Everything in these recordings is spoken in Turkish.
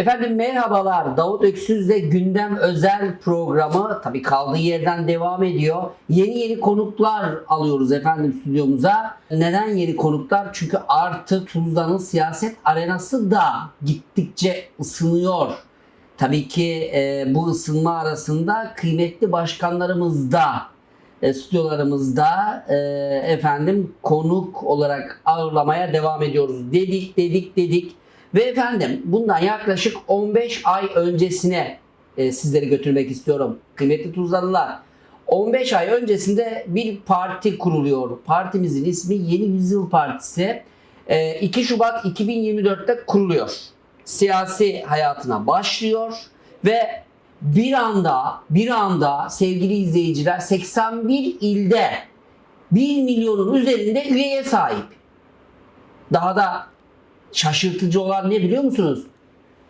Efendim merhabalar. Davut Öksüz'le Gündem Özel programı tabii kaldığı yerden devam ediyor. Yeni yeni konuklar alıyoruz efendim stüdyomuza. Neden yeni konuklar? Çünkü artık Tuzla'nın siyaset arenası da gittikçe ısınıyor. Tabii ki e, bu ısınma arasında kıymetli başkanlarımız da e, stüdyolarımızda e, efendim konuk olarak ağırlamaya devam ediyoruz. Dedik dedik dedik ve efendim bundan yaklaşık 15 ay öncesine e, sizleri götürmek istiyorum. Kıymetli Tuzlalılar 15 ay öncesinde bir parti kuruluyor. Partimizin ismi Yeni Yüzyıl Partisi. E, 2 Şubat 2024'te kuruluyor. Siyasi hayatına başlıyor ve bir anda bir anda sevgili izleyiciler 81 ilde 1 milyonun üzerinde üyeye sahip. Daha da şaşırtıcı olan ne biliyor musunuz?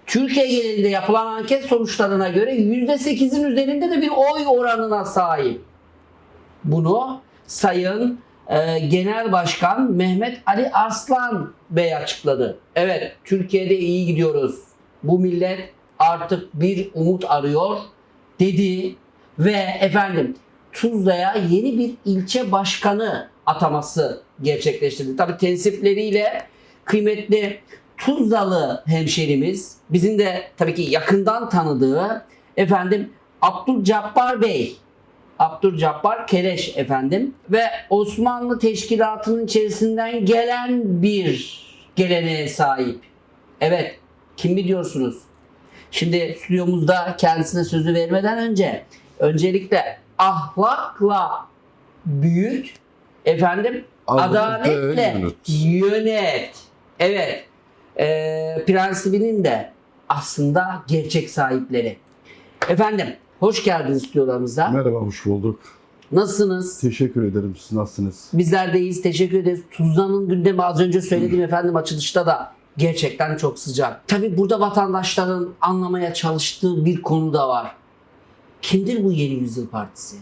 Türkiye genelinde yapılan anket sonuçlarına göre %8'in üzerinde de bir oy oranına sahip. Bunu Sayın e, Genel Başkan Mehmet Ali Arslan Bey açıkladı. Evet, Türkiye'de iyi gidiyoruz. Bu millet artık bir umut arıyor dedi ve efendim Tuzla'ya yeni bir ilçe başkanı ataması gerçekleştirdi. Tabii tensipleriyle kıymetli Tuzlalı hemşerimiz, bizim de tabii ki yakından tanıdığı efendim Abdülcabbar Bey, Abdülcabbar Kereş efendim ve Osmanlı Teşkilatı'nın içerisinden gelen bir geleneğe sahip. Evet, kim biliyorsunuz? Şimdi stüdyomuzda kendisine sözü vermeden önce öncelikle ahlakla büyüt, efendim Adaletle adaletle yönet. Evet. Ee, prensibinin de aslında gerçek sahipleri. Efendim hoş geldiniz stüdyolarımıza. Merhaba, hoş bulduk. Nasılsınız? Teşekkür ederim. Siz nasılsınız? Bizler de iyiyiz. Teşekkür ederiz. Tuzla'nın gündemi az önce söyledim efendim açılışta da gerçekten çok sıcak. Tabi burada vatandaşların anlamaya çalıştığı bir konu da var. Kimdir bu Yeni Yüzyıl Partisi?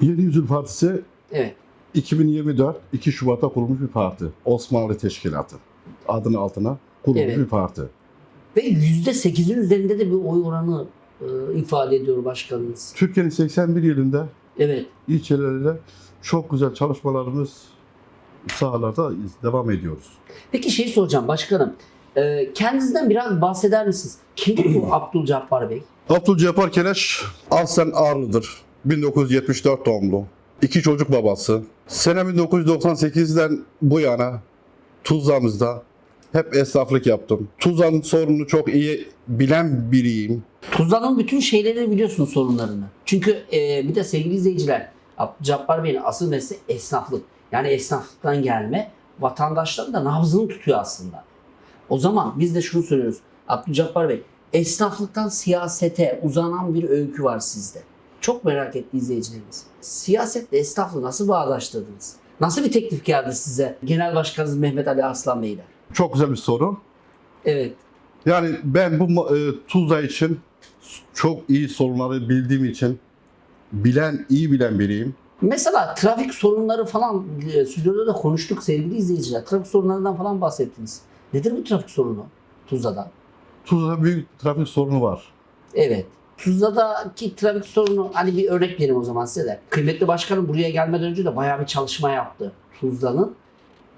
Yeni Yüzyıl Partisi Evet. 2024 2 Şubat'ta kurulmuş bir parti. Osmanlı Teşkilatı. Adının altına kurulmuş Evet. bir parti. Ve %8'in üzerinde de bir oy oranı e, ifade ediyor başkanımız. Türkiye'nin 81 ilinde Evet. ilçeleriyle çok güzel çalışmalarımız sahalarda devam ediyoruz. Peki şey soracağım başkanım. E, kendinizden biraz bahseder misiniz? Kimdir bu Abdülcabbar Bey? Abdülcebbar Keleş aslen Ağrı'dır. 1974 doğumlu. İki çocuk babası. Sene 1998'den bu yana Tuzla'mızda hep esnaflık yaptım. Tuzla'nın sorununu çok iyi bilen biriyim. Tuzla'nın bütün şeylerini biliyorsun sorunlarını. Çünkü e, bir de sevgili izleyiciler Cabbar Bey'in asıl mesleği esnaflık. Yani esnaflıktan gelme vatandaşların da nabzını tutuyor aslında. O zaman biz de şunu söylüyoruz. Abdülcabbar Bey esnaflıktan siyasete uzanan bir öykü var sizde. Çok merak etti izleyicilerimiz. Siyasetle esnaflığı nasıl bağdaştırdınız? Nasıl bir teklif geldi size Genel Başkanınız Mehmet Ali Arslan Bey'den? Çok güzel bir soru. Evet. Yani ben bu e, Tuzla için çok iyi sorunları bildiğim için bilen, iyi bilen biriyim. Mesela trafik sorunları falan e, stüdyoda da konuştuk sevgili izleyiciler. Trafik sorunlarından falan bahsettiniz. Nedir bu trafik sorunu Tuzla'da? Tuzla'da büyük trafik sorunu var. Evet. Tuzla'daki trafik sorunu hani bir örnek vereyim o zaman size de. Kıymetli başkanım buraya gelmeden önce de bayağı bir çalışma yaptı. Tuzla'nın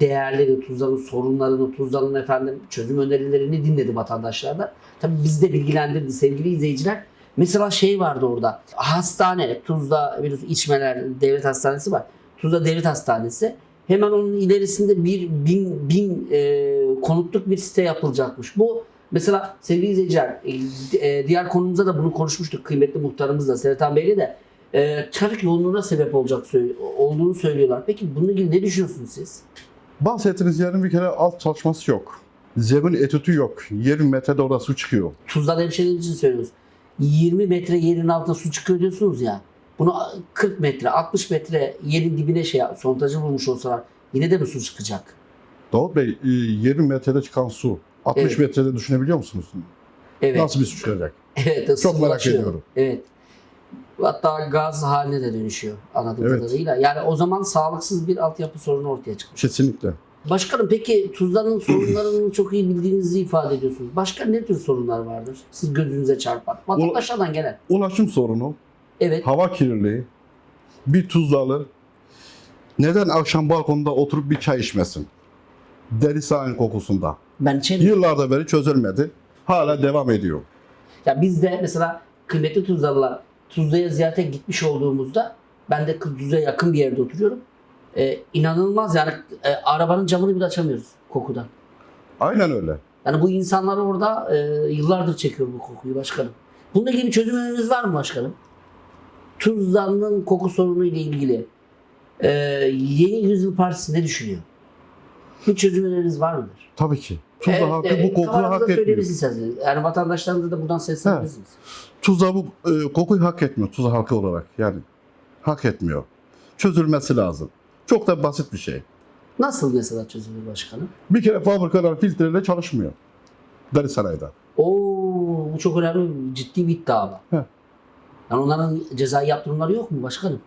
değerleri, Tuzla'nın sorunlarını, Tuzla'nın efendim çözüm önerilerini dinledi vatandaşlardan. Tabii biz de bilgilendirdi sevgili izleyiciler. Mesela şey vardı orada. Hastane, Tuzla biliyorsun İçmeler Devlet Hastanesi var. Tuzla Devlet Hastanesi. Hemen onun ilerisinde bir bin, bin e, konutluk bir site yapılacakmış. Bu mesela sevgili izleyiciler e, e, diğer konumuza da bunu konuşmuştuk kıymetli muhtarımızla Sertan Bey'le de e, trafik yoğunluğuna sebep olacak olduğunu söylüyorlar. Peki bununla ilgili ne düşünüyorsunuz siz? Bahsettiğiniz yerin bir kere alt çalışması yok. Zemin etütü yok. 20 metrede orada su çıkıyor. Tuzla hemşehriler için söylüyoruz. 20 metre yerin altına su çıkıyor diyorsunuz ya. Bunu 40 metre, 60 metre yerin dibine şey sondajı vurmuş olsalar yine de mi su çıkacak? Davut Bey, e, 20 metrede çıkan su 60 Evet. metrede düşünebiliyor musunuz? Evet. Nasıl bir su çıkacak? Evet, Çok merak ediyorum. Evet. Hatta gaz haline de dönüşüyor anladığım Evet. kadarıyla. Yani o zaman sağlıksız bir altyapı sorunu ortaya çıkmış. Kesinlikle. Başkanım peki Tuzla'nın sorunlarını çok iyi bildiğinizi ifade ediyorsunuz. Başka ne tür sorunlar vardır? Siz gözünüze çarpan. Vatandaşlardan gelen. Ulaşım sorunu, Evet. hava kirliliği, bir Tuzlalı neden akşam balkonda oturup bir çay içmesin? Deri sahil kokusunda. Ben şey, Yıllarda beri çözülmedi. Hala devam ediyor. ya biz de mesela kıymetli Tuzlalılar Tuzla'ya ziyarete gitmiş olduğumuzda ben de Tuzla'ya yakın bir yerde oturuyorum. Ee, inanılmaz yani e, arabanın camını bile açamıyoruz kokudan. Aynen öyle. Yani bu insanlar orada e, yıllardır çekiyor bu kokuyu başkanım. Bununla ilgili bir çözüm öneriniz var mı başkanım? Tuzla'nın koku sorunu ile ilgili e, Yeni Yüzyıl Partisi ne düşünüyor? Bir çözüm öneriniz var mıdır? Tabii ki. Tuzla Evet, halkı e, bu kokuyu hak etmiyor. Yani vatandaşlarınıza da buradan seslenebilirsiniz. Tuzla bu e, kokuyu hak etmiyor. Tuzla halkı olarak yani. Hak etmiyor. Çözülmesi lazım. Çok da basit bir şey. Nasıl mesela çözülür başkanım? Bir kere fabrikalar filtreyle çalışmıyor. Deri sanayide. Oo, bu çok önemli, ciddi bir iddia ama. Heh. Yani onların cezai yaptırımları yok mu başkanım?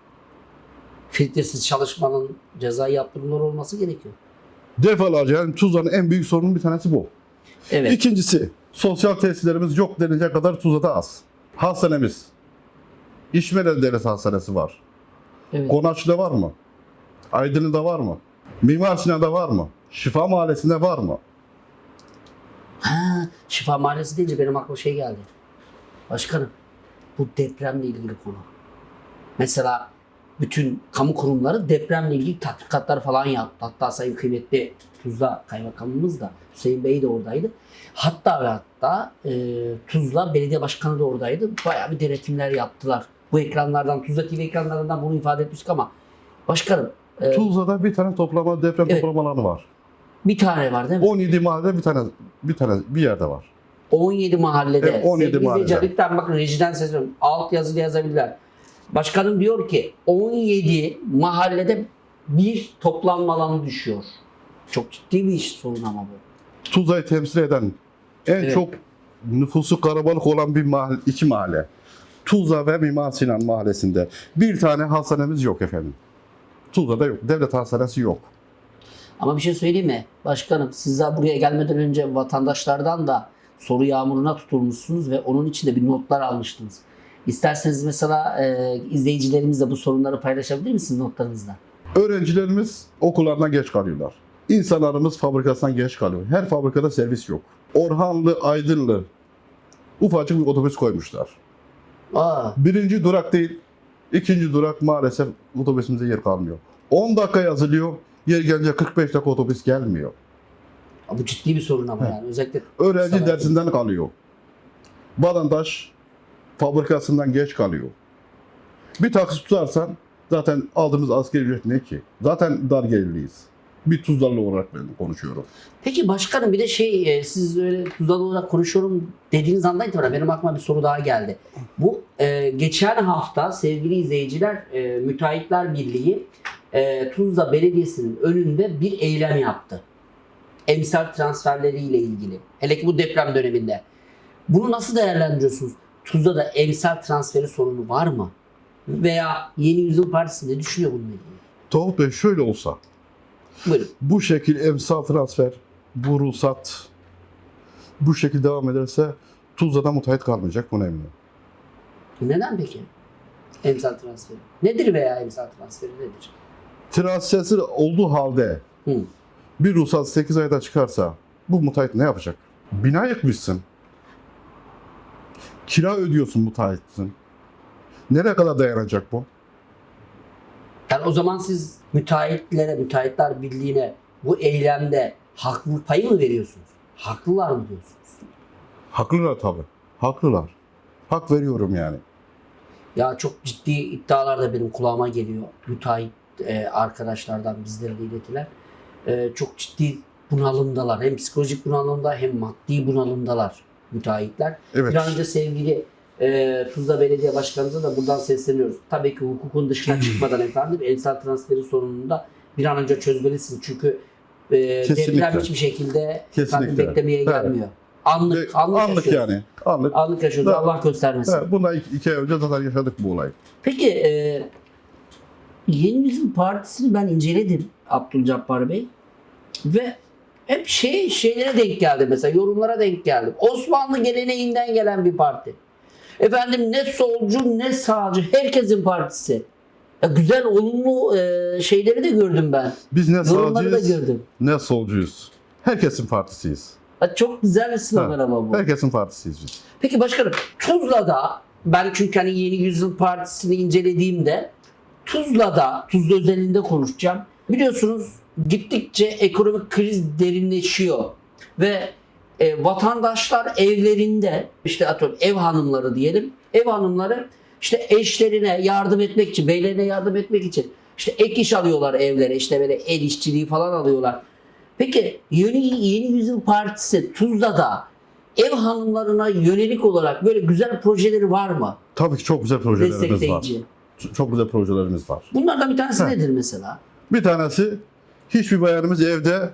Filtresiz çalışmanın cezai yaptırımları olması gerekiyor. Defalarca yani Tuzla'nın en büyük sorunun bir tanesi bu. Evet. İkincisi sosyal tesislerimiz yok denilecek kadar Tuzla'da az. Hastanemiz. İşmele Devlet Hastanesi var. evet. Konaç'ta var mı? Aydın'da var mı? Mimar Sinan'da var mı? Şifa Mahallesi'nde var mı? Ha, Şifa Mahallesi deyince benim aklıma şey geldi. Başkanım, bu depremle ilgili konu. Mesela bütün kamu kurumları depremle ilgili tatbikatlar falan yaptı. Hatta Sayın Kıymetli Tuzla Kaymakamımız da, Hüseyin Bey de oradaydı. Hatta ve hatta e, Tuzla Belediye Başkanı da oradaydı. Bayağı bir denetimler yaptılar. Bu ekranlardan, Tuzla TV ekranlarından bunu ifade etmiştik ama başkanım e, Tuzla'da bir tane toplama deprem Evet. toplama alanı var. bir tane var değil mi? 17 mahallede bir tane bir tane bir yerde var. 17 mahallede. Evet, 17 Sevgili mahallede. bakın rejiden sesleniyorum. Alt yazılı yazabilirler. Başkanım diyor ki 17 mahallede bir toplanma alanı düşüyor. Çok ciddi bir iş sorun ama bu. Tuzla'yı temsil eden en Evet. çok nüfusu kalabalık olan bir mahalle, iki mahalle. Tuzla ve Mimar Sinan mahallesinde. Bir tane hastanemiz yok efendim. Tuzla'da yok. Devlet hastanesi yok. Ama bir şey söyleyeyim mi? Başkanım siz daha buraya gelmeden önce vatandaşlardan da soru yağmuruna tutulmuşsunuz ve onun için de bir notlar almıştınız. İsterseniz mesela e, izleyicilerimizle bu sorunları paylaşabilir misiniz notlarınızla? Öğrencilerimiz okullardan geç kalıyorlar. İnsanlarımız fabrikasından geç kalıyor. Her fabrikada servis yok. Orhanlı, Aydınlı ufacık bir otobüs koymuşlar. Aa, Birinci durak değil, ikinci durak maalesef otobüsümüze yer kalmıyor. 10 dakika yazılıyor, yer gelince 45 dakika otobüs gelmiyor. bu ciddi bir sorun ama yani özellikle Öğrenci dersinden kalıyor. Vatandaş fabrikasından geç kalıyor. Bir taksi tutarsan zaten aldığımız asgari ücret ne ki? Zaten dar gelirliyiz. Bir Tuzlalı olarak ben konuşuyorum. Peki başkanım bir de şey e, siz öyle Tuzlalı olarak konuşuyorum dediğiniz andan itibaren benim aklıma bir soru daha geldi. Bu e, geçen hafta sevgili izleyiciler e, Müteahhitler Birliği e, Tuzla Belediyesi'nin önünde bir eylem yaptı. Emsal transferleriyle ilgili. Hele ki bu deprem döneminde. Bunu nasıl değerlendiriyorsunuz? Tuzla'da emsal transferi sorunu var mı? Veya Yeni Yüzyıl Partisi ne düşünüyor bununla ilgili? Tavuk Bey şöyle olsa, Buyurun. bu şekil emsal transfer, bu ruhsat bu şekilde devam ederse Tuzla'da mutabık kalmayacak buna eminim. Neden peki? Emsal transferi. Nedir veya emsal transferi nedir? Transferi olduğu halde Hı. bir ruhsat 8 ayda çıkarsa bu müteahhit ne yapacak? Bina yıkmışsın. Kira ödüyorsun müteahhitsin. Nereye kadar dayanacak bu? Yani o zaman siz müteahhitlere, müteahhitler birliğine bu eylemde haklılık payı mı veriyorsunuz? Haklılar mı diyorsunuz? Haklılar tabii. Haklılar. Hak veriyorum yani. Ya çok ciddi iddialar da benim kulağıma geliyor. Müteahhit e, arkadaşlardan bizlere de iletilen. E, çok ciddi bunalımdalar. Hem psikolojik bunalımda hem maddi bunalımdalar müteahhitler. Evet. Bir an önce sevgili e, Tuzla Belediye Başkanımıza da buradan sesleniyoruz. Tabii ki hukukun dışına çıkmadan efendim emsal transferi sorununu da bir an önce çözmelisiniz. Çünkü e, deprem hiçbir şekilde efendim, beklemeye Evet. gelmiyor. Anlık, Ve anlık, anlık yaşıyoruz. yani. Anlık. Anlık yaşıyoruz. Da- Allah göstermesin. Evet, bundan iki, iki ay önce zaten yaşadık bu olayı. Peki e, Yeni Yüzyıl Partisi'ni ben inceledim Abdülcabbar Bey. Ve hep şey şeylere denk geldi mesela yorumlara denk geldim. Osmanlı geleneğinden gelen bir parti. Efendim ne solcu ne sağcı herkesin partisi. Ya güzel olumlu e, şeyleri de gördüm ben. Biz ne Yorumları da sağcıyız gördüm. ne solcuyuz. Herkesin partisiyiz. Ya çok güzel bir slogan Ha, ama bu. Herkesin partisiyiz biz. Peki başkanım Tuzla'da ben çünkü hani Yeni Yüzyıl Partisi'ni incelediğimde Tuzla'da, Tuzla özelinde konuşacağım. Biliyorsunuz gittikçe ekonomik kriz derinleşiyor ve e, vatandaşlar evlerinde işte atıyorum ev hanımları diyelim ev hanımları işte eşlerine yardım etmek için, beylerine yardım etmek için işte ek iş alıyorlar evlere işte böyle el işçiliği falan alıyorlar. Peki Yeni, Yeni Yüzyıl Partisi Tuzla'da ev hanımlarına yönelik olarak böyle güzel projeleri var mı? Tabii ki çok güzel projelerimiz var. Çok güzel projelerimiz var. Bunlardan bir tanesi Heh. nedir mesela? Bir tanesi hiçbir bayanımız evde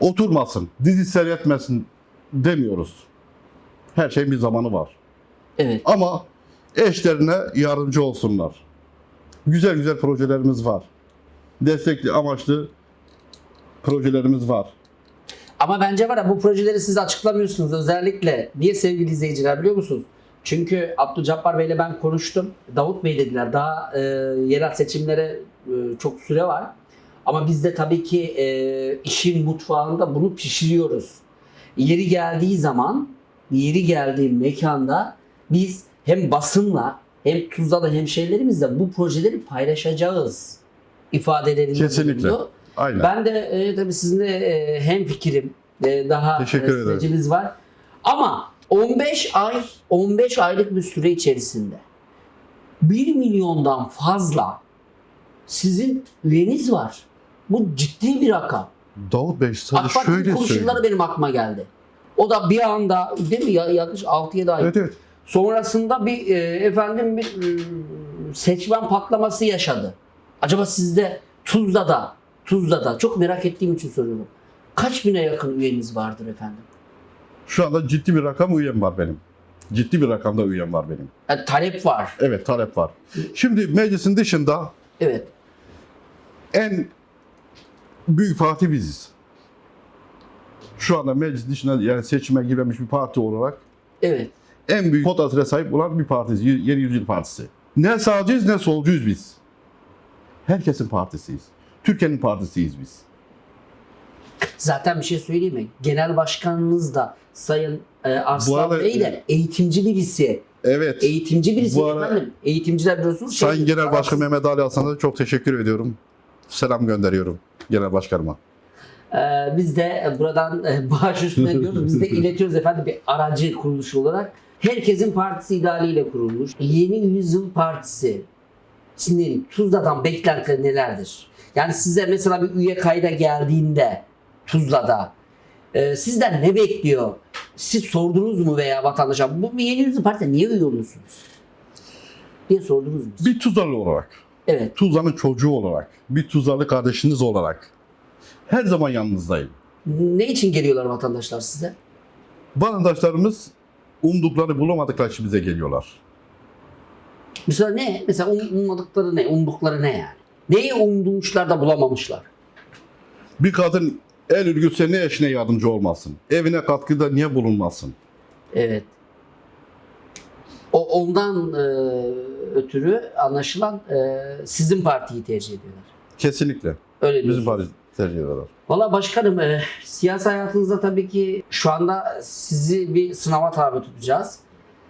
oturmasın, dizi seyretmesin demiyoruz. Her şeyin bir zamanı var. Evet. Ama eşlerine yardımcı olsunlar. Güzel güzel projelerimiz var. Destekli amaçlı projelerimiz var. Ama bence var ya bu projeleri siz açıklamıyorsunuz özellikle. Niye sevgili izleyiciler biliyor musunuz? Çünkü Abdülcabbar Bey'le ben konuştum. Davut Bey dediler daha e, yerel seçimlere e, çok süre var. Ama biz de tabii ki e, işin mutfağında bunu pişiriyoruz. Yeri geldiği zaman, yeri geldiği mekanda biz hem basınla hem Tuzla'da hemşehrilerimizle bu projeleri paylaşacağız ifadelerinde Kesinlikle. bulundu. Aynen. Ben de e, tabii sizinle e, hem fikrim daha Teşekkür e, ederim. sürecimiz var. Ama 15 ay 15 aylık bir süre içerisinde 1 milyondan fazla sizin üyeniz var. Bu ciddi bir rakam. Davut Bey sadece AK Parti'nin şöyle konuşmaları söyleyeyim. benim aklıma geldi. O da bir anda değil mi ya, yaklaşık 6-7 ay. Evet evet. Sonrasında bir e, efendim bir e, seçmen patlaması yaşadı. Acaba sizde Tuzla'da Tuzla'da çok merak ettiğim için soruyorum. Kaç bine yakın üyeniz vardır efendim? Şu anda ciddi bir rakam üyem var benim. Ciddi bir rakamda üyem var benim. Yani talep var. Evet talep var. Şimdi meclisin dışında Evet. en büyük parti biziz. Şu anda meclis dışında yani seçime girmemiş bir parti olarak Evet. en büyük potansiyele sahip olan bir partiyiz. Yeni Yüzyıl Partisi. Ne sağcıyız ne solcuyuz biz. Herkesin partisiyiz. Türkiye'nin partisiyiz biz. Zaten bir şey söyleyeyim mi? Genel başkanınız da Sayın e, Arslan arada- Bey de eğitimci birisi. Evet. Eğitimci birisi Bu ara- efendim. Eğitimciler biliyorsunuz. şey- Sayın Genel Başkan Mehmet Ali Hasan'a çok teşekkür ediyorum. Selam gönderiyorum Genel Başkanıma. Ee, biz de buradan e, bağış üstüne diyoruz. Biz de iletiyoruz efendim bir aracı kuruluş olarak. Herkesin partisi idealiyle kurulmuş. Yeni Yüzyıl Partisi. Şimdi Tuzla'dan beklentiler nelerdir? Yani size mesela bir üye kayda geldiğinde Tuzla'da e, sizden ne bekliyor? Siz sordunuz mu veya vatandaşa bu Yeni Yüzyıl Partisi'ne niye üye oluyorsunuz? diye sordunuz mu? Bir Tuzlalı olarak, Evet. Tuzla'nın çocuğu olarak, bir Tuzlalı kardeşiniz olarak her zaman yanınızdayım. Ne için geliyorlar vatandaşlar size? Vatandaşlarımız umdukları bulamadıkları için bize geliyorlar. Mesela ne? Mesela um- ummadıkları ne? Umdukları ne yani? Neyi umdumuşlar da bulamamışlar? Bir kadın el örgütse ne eşine yardımcı olmasın? Evine katkıda niye bulunmasın? Evet. O ondan e, ötürü anlaşılan e, sizin partiyi tercih ediyorlar. Kesinlikle. Öyle Bizim diyorsunuz. parti tercih ediyorlar. Valla başkanım e, siyasi hayatınızda tabii ki şu anda sizi bir sınava tabi tutacağız.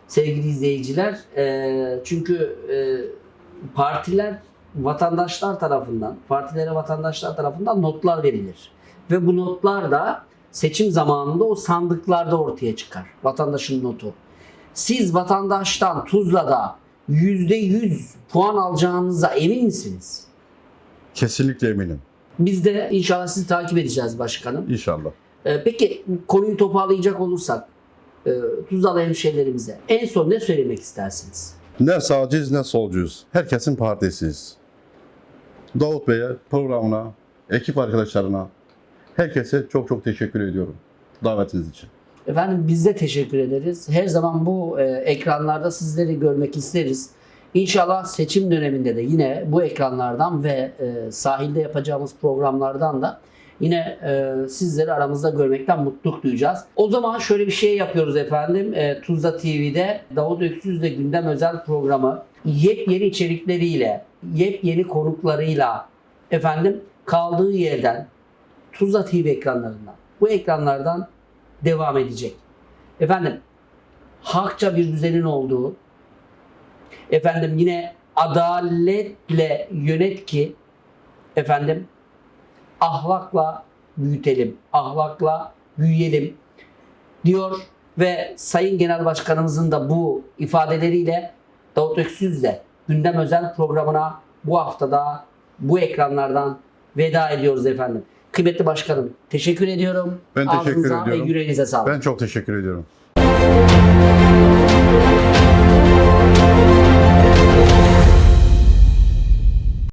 Sevgili izleyiciler. E, çünkü e, partiler vatandaşlar tarafından, partilere vatandaşlar tarafından notlar verilir. Ve bu notlar da seçim zamanında o sandıklarda ortaya çıkar. Vatandaşın notu. Siz vatandaştan Tuzla'da %100 puan alacağınıza emin misiniz? Kesinlikle eminim. Biz de inşallah sizi takip edeceğiz başkanım. İnşallah. Ee, peki konuyu toparlayacak olursak e, Tuzlalı hemşehrilerimize en son ne söylemek istersiniz? Ne sağcıyız ne solcuyuz. Herkesin partisiyiz. Davut Bey'e, programına, ekip arkadaşlarına, herkese çok çok teşekkür ediyorum davetiniz için. Efendim biz de teşekkür ederiz. Her zaman bu e, ekranlarda sizleri görmek isteriz. İnşallah seçim döneminde de yine bu ekranlardan ve e, sahilde yapacağımız programlardan da yine e, sizleri aramızda görmekten mutluluk duyacağız. O zaman şöyle bir şey yapıyoruz efendim. E, Tuzla TV'de Davut Öksüz'le gündem özel programı yepyeni içerikleriyle, yepyeni konuklarıyla efendim kaldığı yerden Tuzla TV ekranlarından, bu ekranlardan devam edecek. Efendim hakça bir düzenin olduğu, efendim yine adaletle yönet ki efendim ahlakla büyütelim, ahlakla büyüyelim diyor ve Sayın Genel Başkanımızın da bu ifadeleriyle Davut Öksüz'le gündem özel programına bu haftada bu ekranlardan veda ediyoruz efendim. Kıymetli başkanım teşekkür ediyorum. Ben teşekkür Ağzınıza ediyorum. ve yüreğinize sağlık. Ben çok teşekkür ediyorum.